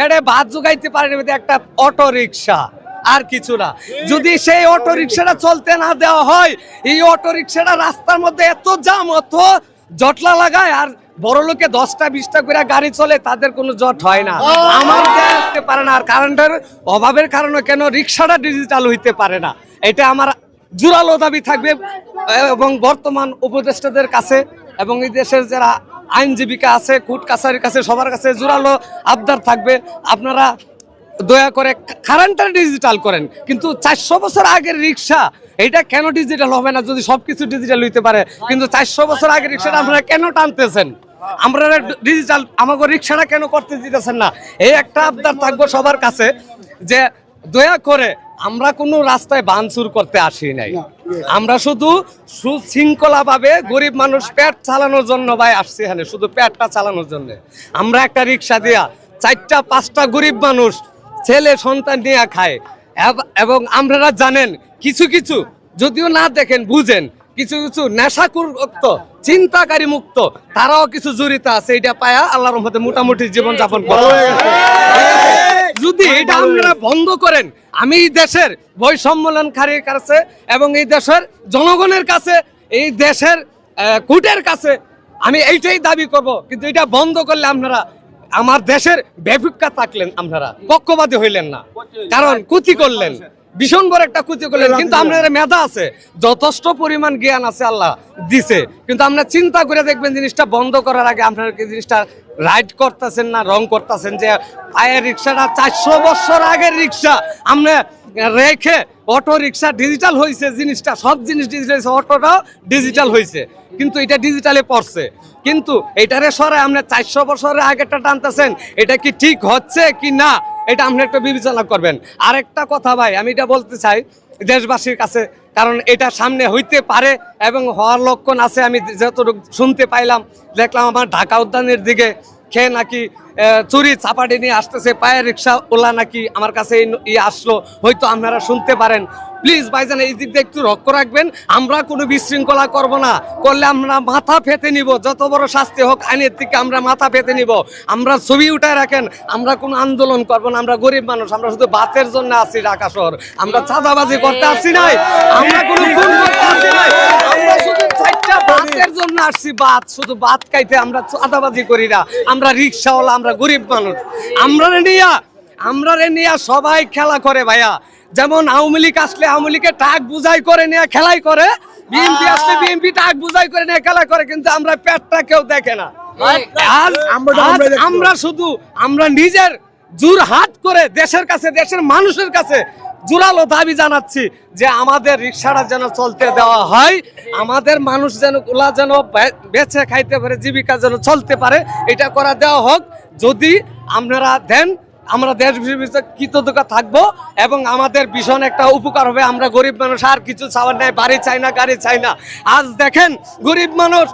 পেটে ভাত জোগাইতে পারেনি একটা অটো রিক্সা আর কিছু না। যদি সেই অটো রিক্সাটা চলতে না দেওয়া হয়, এই অটো রিক্সাটা রাস্তার মধ্যে এত জাম, অত জটলা লাগায়, আর বড় লোকে দশটা, বিশটা করে গাড়ি চলে, তাদের কোনো জট হয় না। আমার হতে পারে না, আর কারেন্টের অভাবের কারণে কেন রিক্সাটা ডিজিটাল হইতে পারে না। এটা আমার জোরালো দাবি থাকবে, এবং বর্তমান উপদেষ্টাদের কাছে, এবং এই দেশের যারা আইনজীবিকা আছে, কোর্ট কাছারির কাছে, সবার কাছে জোরালো আবদার থাকবে। আপনারা দয়া করে কারেন্টটা ডিজিটাল করেন। কিন্তু চারশো বছর আগের রিক্সা, এটা কেন ডিজিটাল হবে না যদি সবকিছু ডিজিটাল হইতে পারে? কিন্তু চারশো বছর আগের রিক্সাটা আপনারা কেন টানতেছেন? আমরা ডিজিটাল আমাকে রিক্সাটা কেন করতে দিতেছেন না? এই একটা আবদার থাকব সবার কাছে যে দয়া করে আমরা কোনো রাস্তায় বানচুর করতে আসি নাই। আমরা শুধু সুশৃঙ্খলা ভাবে গরিব মানুষ পেট চালানোর জন্য ভাই আসছি এখানে, শুধু পেটটা চালানোর জন্য। আমরা একটা রিক্সা দিয়া চারটা, পাঁচটা গরিব মানুষ, ছেলে, সন্তান নিয়ে খায়। এবং আপনারা জানেন, কিছু কিছু যদিও না দেখেন, বুঝেন, কিছু কিছু নেশাকুরুক্ত, চিন্তাকারী মুক্ত, তারাও কিছু জড়িত আছে এটা পায়া আল্লাহর রহমতে মোটামুটি জীবনযাপন করে আপনারা বন্ধ করেন। আমি এই দেশের বই সম্মেলনকারীর কাছে এবং এই দেশের জনগণের কাছে এই দেশের কুটের কাছে আমি এইটাই দাবি করব। কিন্তু এটা বন্ধ করলে আপনারা আমার দেশের বেভিক্ষা থাকলেন আপনারা পক্ষপাতী হইলেন না। কারণ কুচি করলেন। ভীষণ বড় একটা কুচি করলেন। কিন্তু আপনাদের মেধা আছে। যথেষ্ট পরিমাণ জ্ঞান আছে আল্লাহ দিছে। কিন্তু আপনারা চিন্তা করে দেখবেন জিনিসটা বন্ধ করার আগে আপনারা জিনিসটা রাইড করতেছেন না রং করতেছেন যে পায়ের রিক্সাটা চারশো বছর আগের রিক্সা। আমরা রেখে অটো রিক্সা ডিজিটাল হয়েছে জিনিসটা সব জিনিস ডিজিটাল হয়েছে অটোটাও ডিজিটাল হয়েছে কিন্তু এটা ডিজিটালে পড়ছে। কিন্তু এটারে সরে আপনি চারশো বছরের আগেরটা টানতেছেন এটা কি ঠিক হচ্ছে কি না? এটা আপনি একটা বিবেচনা করবেন। আর একটা কথা ভাই, আমি এটা বলতে চাই দেশবাসীর কাছে, কারণ এটা সামনে হইতে পারে এবং হওয়ার লক্ষণ আছে। আমি যতটুকু শুনতে পাইলাম, দেখলাম আমার ঢাকা উদ্যানের দিকে খেয়ে নাকি চুরি চাপাটি নিয়ে আসতেছে, পায়ে রিক্সা ওলা নাকি আমার কাছে ই আসলো। হয়তো আপনারা শুনতে পারেন। প্লিজ ভাইজান, এই দিক দিয়ে একটু লক্ষ্য রাখবেন, আমরা কোনো বিশৃঙ্খলা করব না। করলে আমরা মাথা ফেতে নিব, যত বড় শাস্তি হোক, আইনের থেকে আমরা মাথা ফেতে নিব। আমরা ছবি উঠায় রাখেন, আমরা কোনো আন্দোলন করব না, আমরা গরিব মানুষ, আমরা শুধু বাতের জন্য আছি ঢাকা শহর। আমরা চাঁদাবাজি করতে আসছি নাই, আমরা কোনো আমরা জন্য বাত, শুধু বাত আমরা চাঁদাবাজি করি না। আমরা রিক্সাওয়ালা, আমরা গরিব মানুষ। আমরা নিয়া, আমরা নিয়ে সবাই খেলা করে ভাইয়া। যেমন আওয়ামী লীগ আসলে আওয়ামী লীগের টাক বুঝাই করে নিয়ে খেলাই করে। বিএনপি আসলে বিএনপি টাক বুঝাই করে নিয়ে খেলা করে কিন্তু আমরা পেটটা কেউ দেখে না। আমরা শুধু আমরা নিজের জোর হাত করে দেশের কাছে দেশের মানুষের কাছে জোরালো দাবি জানাচ্ছি যে আমাদের রিক্সাটা যেন চলতে দেওয়া হয় আমাদের মানুষ যেন ওলা যেন বেছে খাইতে পারে জীবিকা যেন চলতে পারে এটা করা দেওয়া হোক। যদি আপনারা দেন আমরা দেশ কৃতজ্ঞতা থাকব এবং আমাদের ভীষণ একটা উপকার হবে। আমরা গরিব মানুষ, আর কিছু চাওয়ার নাই, বাড়ি চাই না, গাড়ি চাই না। আজ দেখেন, গরিব মানুষ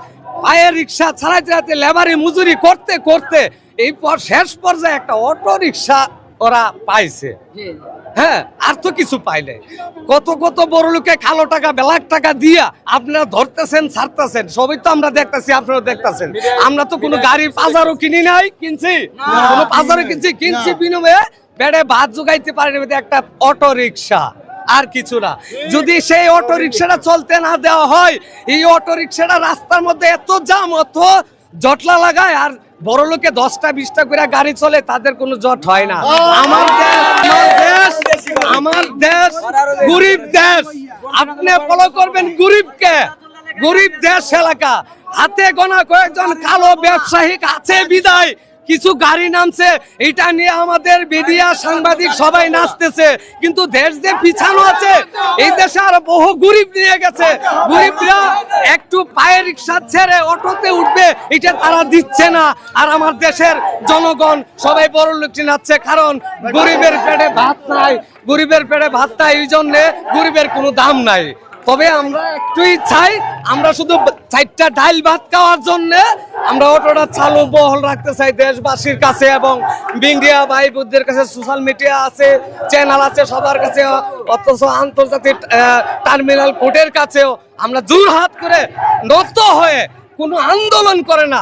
পায়ে রিক্সা ছাড়াই ছাড়াতে লেবারি মজুরি করতে করতে এই পর শেষ পর্যায়ে একটা অটো রিক্সা ওরা পাইছে। হ্যাঁ আর তো কিছু পাইলে কত কত বড় লোকে কালো টাকা বেলাক টাকা দিয়া আপনারা ধরতেছেন ছাড়তেছেন। সবই তো আমরা দেখতেছি আপনারা দেখতেছেন। আমরা তো কোনো গাড়ি বাজারও কিনি নাই কিনছি। কোনো বাজারও কিনছি কিনছি বিনিময়ে বেড়ে ভাত যোগাইতে পারেনি একটা অটো রিক্সা আর কিছু না। যদি সেই অটো রিক্সাটা চলতে না দেওয়া হয় এই অটো রিক্সাটা রাস্তার মধ্যে এত জাম অত জটলা লাগায় আর বড় লোকে দশটা, বিশটা করে গাড়ি চলে, তাদের কোনো জট হয় না। আমার দেশ আমার দেশ গরিব দেশ। আপনি ফলো করবেন গরিবকে। গরিব দেশ এলাকা। হাতে গোনা কয়েকজন কালো ব্যবসায়িক আছে বিদায়। কিছু গাড়ি নামছে, এটা নিয়ে আমাদের মিডিয়া সাংবাদিক সবাই নাচতেছে। কিন্তু দেশ যে পিছানো আছে, এই দেশে আর বহু গরিব নিয়ে গেছে। গরিবরা একটু পায়ে রিক্সা ছেড়ে অটোতে উঠবে, এটা তারা দিচ্ছে না। আর আমার দেশের জনগণ, সবাই বড় লোক নাচ্ছে, কারণ গরিবের পেটে ভাত নাই। গরিবের পেটে ভাত নাই, এই জন্যে গরিবের কোনো দাম নাই। তবে আমরা একটুই চাই, আমরা শুধু চারটা ডাইল ভাত খাওয়ার জন্য আমরা অটোটা চালু বহল রাখতে চাই দেশবাসীর কাছে এবং মিডিয়া ভাই বুদ্ধের কাছে সোশ্যাল মিডিয়া আছে চ্যানেল আছে সবার কাছে, অথচ আন্তর্জাতিক টার্মিনাল কোর্টের কাছেও আমরা জোর হাত করে নত হয়ে কোনো আন্দোলন করে না,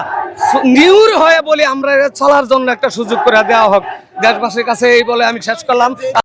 নিউর হয়ে বলি আমরা চলার জন্য একটা সুযোগ করে দেওয়া হোক। দেশবাসীর কাছে এই বলে আমি শেষ করলাম।